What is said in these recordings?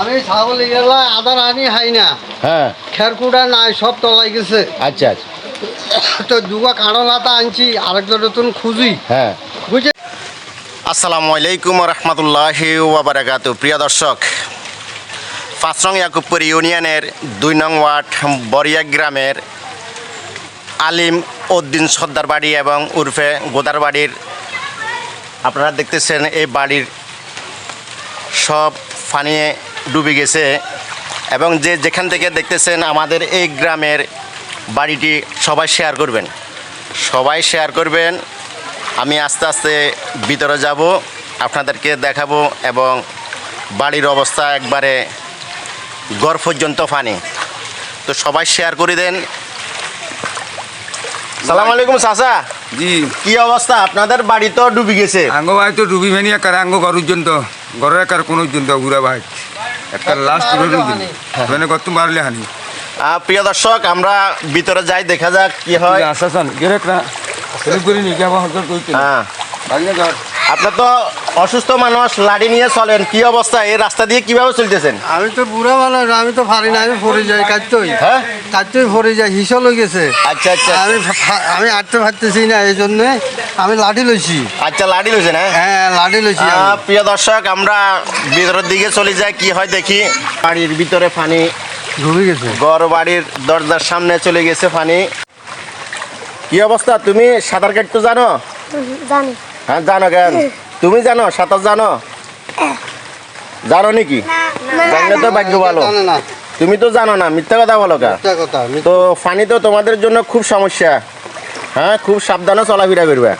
আমি ছাগল গেলা আদার আনি হাই না। হ্যাঁ। খেরকুটা নাই সব তলাই গেছে। আচ্ছা আচ্ছা। তো দুগা কাঁড়ো লাতা আনছি আরেকজন নতুন খুঁজি। হ্যাঁ। বুঝে আসসালামু আলাইকুম রহমতুল্লাহি ওয়াবারাকাতু। প্রিয় দর্শক পাঁচরং ইয়াকুবপুর ইউনিয়নের দুই নং ওয়ার্ড বরিয়া গ্রামের আলিম উদ্দিন সর্দার বাড়ি এবং উর্ফে গোদার বাড়ির আপনারা দেখতেছেন এই বাড়ির সব ফানিয়ে ডুবে গেছে এবং যে যেখান থেকে দেখতেছেন আমাদের এই গ্রামের বাড়িটি সবাই শেয়ার করবেন। সবাই শেয়ার করবেন। আমি আস্তে আস্তে ভিতরে যাব, আপনাদেরকে দেখাবো এবং বাড়ির অবস্থা একবারে গড় পর্যন্ত ফানি। তো সবাই শেয়ার করে দেন। সালাম আলাইকুম, চাচা। জি। কি অবস্থা? আপনাদের বাড়ি তো ডুবি গেছে। আঙ্গো ভাই তো ডুবি ভেনি একার আঙ্গ ঘর পর্যন্ত ঘরের একার কোন পর্যন্ত ঘুরা ভাই। একটা লাস্ট ডুবি মানে কত মারলে হানি। প্রিয় দর্শক আমরা ভিতরে যাই দেখা যাক কি হয়। আসাসন গেরে একটা সেলিপ করি নিকে আবার হজর কইতে। হ্যাঁ। ঘর। আপনার তো অসুস্থ মানুষ লাঠি নিয়ে চলেন কি অবস্থা? এই রাস্তা দিয়ে কীভাবে চলতেছেন? আমি তো বুড়া মানুষ আমি তো পারি না আমি পড়ে যাই কাটতই হ্যাঁ? কাটতই পড়ে যাই হিসল হয়ে গেছে। আচ্ছা আচ্ছা। আমি আমি আটতে পারতেছি না এই জন্য আমি লাঠি লইছি। আচ্ছা লাঠি লইছেন হ্যাঁ? হ্যাঁ লাঠি লইছি। প্রিয় দর্শক আমরা ভিতরের দিকে চলে যাই কি হয় দেখি। বাড়ির ভিতরে পানি ডুবে গেছে। গড় বাড়ির দরজার সামনে চলে গেছে পানি কি অবস্থা? তুমি সাঁতার কাটতে জানো? জানি। হ্যাঁ জানো কেন? তুমি জানো সাঁতার জানো? জানো নাকি? জানলে তো ভাগ্য ভালো। তুমি তো জানো না মিথ্যা কথা বলো কা। তো পানি তো তোমাদের জন্য খুব সমস্যা। হ্যাঁ খুব সাবধানে চলাফেরা করবে।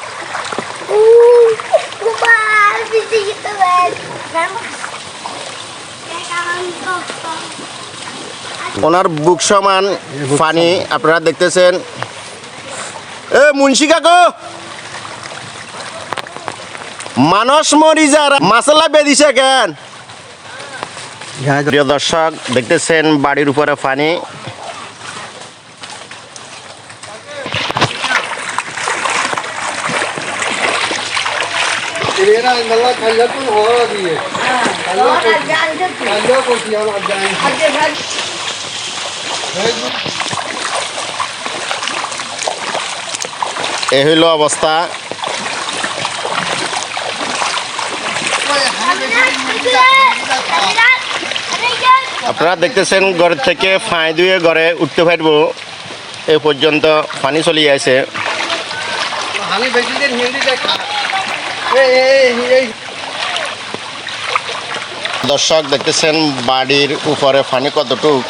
ওনার বুক সমান পানি আপনারা দেখতেছেন। এ মুন্সি কাকু! মানস মরি যার মাসালা বেদিছে কেন? প্রিয় দর্শক, দেখতেছেন বাড়ির উপরে পানি। এ হইল অবস্থা। আপনারা দেখতেছেন ঘর থেকে ফাঁ দুয়ে ঘরে উঠতে পারব। এ পর্যন্ত পানি চলে আছে। দর্শক দেখতেছেন বাড়ির উপরে পানি কতটুক?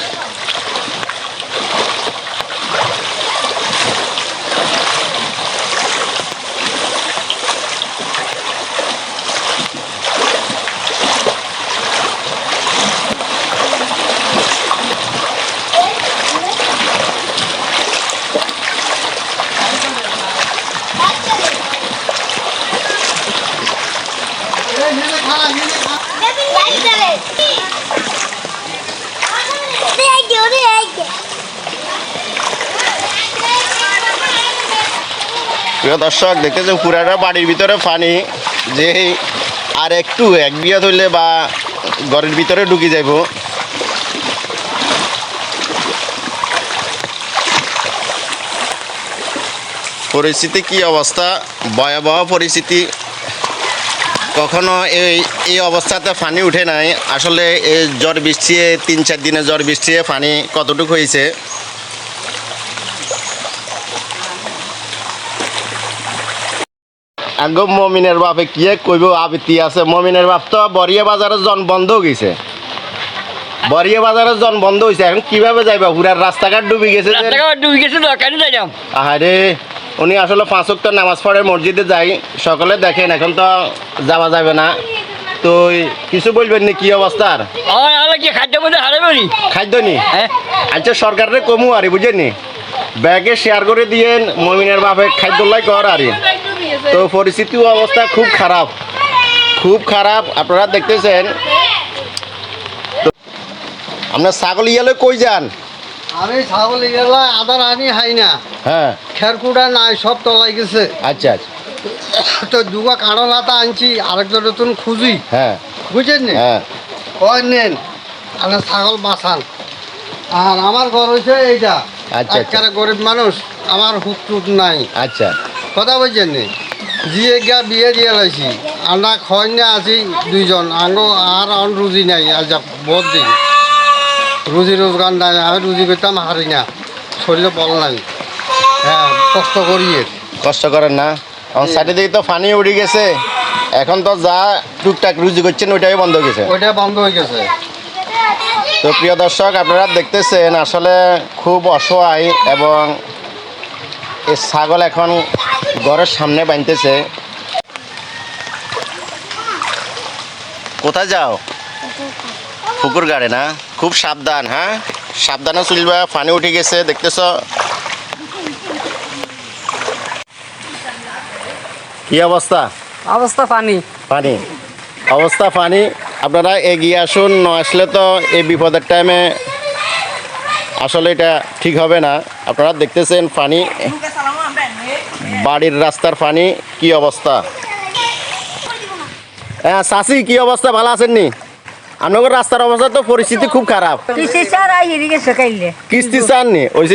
প্রিয় দর্শক দেখতেছেন পুরাটা বাড়ির ভিতরে পানি যে আর একটু এক বিয়া ধরলে বা ঘরের ভিতরে ঢুকি যাইব। পরিস্থিতি কি অবস্থা? ভয়াবহ পরিস্থিতি। কখনো এই এই অবস্থাতে পানি উঠে নাই। আসলে এই জ্বর বৃষ্টি তিন চার দিনে জ্বর বৃষ্টি পানি কতটুকু হয়েছে? আগ মমিনের বাপে কি কইব আবৃত্তি আছে? মমিনের বাপ তো বরিয়া বাজারের জন বন্ধ গেছে। বরিয়া বাজারের জন বন্ধ হয়েছে। এখন কীভাবে যাইবা? পুরার রাস্তাঘাট ডুবে গেছে। রাস্তাঘাট ডুবে গেছে যাইলাম আহারে। উনি আসলে পাঁচ ওয়াক্ত নামাজ পড়ে মসজিদে যাই সকলে দেখেন এখন তো যাওয়া যাবে না। তো কিছু বলবেন নি কি অবস্থার খাদ্য নি খাদ্য নি? হ্যাঁ। আচ্ছা সরকারের কমু আরে বুঝেনি ব্যাগে শেয়ার করে দিয়েন মমিনের বাপে খাদ্য লাই কর আরে। তো পরিস্থিতি অবস্থা খুব খারাপ। খুব খারাপ আপনারা দেখতেছেন। আপনার ছাগল ইয়ালে কই যান? আমি ছাগল গেলা আদার আনি হাই না। হ্যাঁ। খেরকুটা নাই সব তলাই গেছে। আচ্ছা আচ্ছা। তো দুগা কাঁড়ো লাতা আনছি আরেকটা নতুন খুঁজি। হ্যাঁ। বুঝছেন নি? হ্যাঁ। কয় নেন? আর ছাগল বাঁচান। আর আমার ঘর হয়েছে এইটা। আচ্ছা। একেবারে গরিব মানুষ আমার হুট টুট নাই। আচ্ছা। কথা বলছেন নি? জিয়ে গিয়া বিয়ে দিয়ে লাইছি। আমরা খয়না আছি দুইজন। আঙ্গ আর অন রুজি নাই আজ বহুত দিন রুজি রোজগার নাই আমি রুজি করতাম হারি না। শরীরে বল নাই। হ্যাঁ কষ্ট করি কষ্ট করেন না। এখন সাইডে দিকে তো পানি উঠে গেছে। এখন তো যা টুকটাক রুজি করছেন ওইটাই বন্ধ হয়ে গেছে। ওইটা বন্ধ হয়ে গেছে। তো প্রিয় দর্শক আপনারা দেখতেছেন আসলে খুব অসহায় এবং এই ছাগল এখন ঘরের সামনে বাঁধতেছে। কোথায় যাও? পুকুর গাড়ে না? খুব সাবধান হ্যাঁ? সাবধানে চলবা পানি উঠে গেছে দেখতেছ? কি অবস্থা? অবস্থা পানি। পানি। অবস্থা পানি। আপনারা এগিয়ে আসুন ন আসলে তো এই বিপদের টাইমে আসলে এটা ঠিক হবে না। আপনারা দেখতেছেন পানি। বাড়ির রাস্তার পানি কি অবস্থা? হ্যাঁ চাষি কি অবস্থা? ভালো আছেন নি? আপনাদের রাস্তার অবস্থা তো পরিস্থিতি খুব খারাপ। কিস্তি চাননি? ওই যে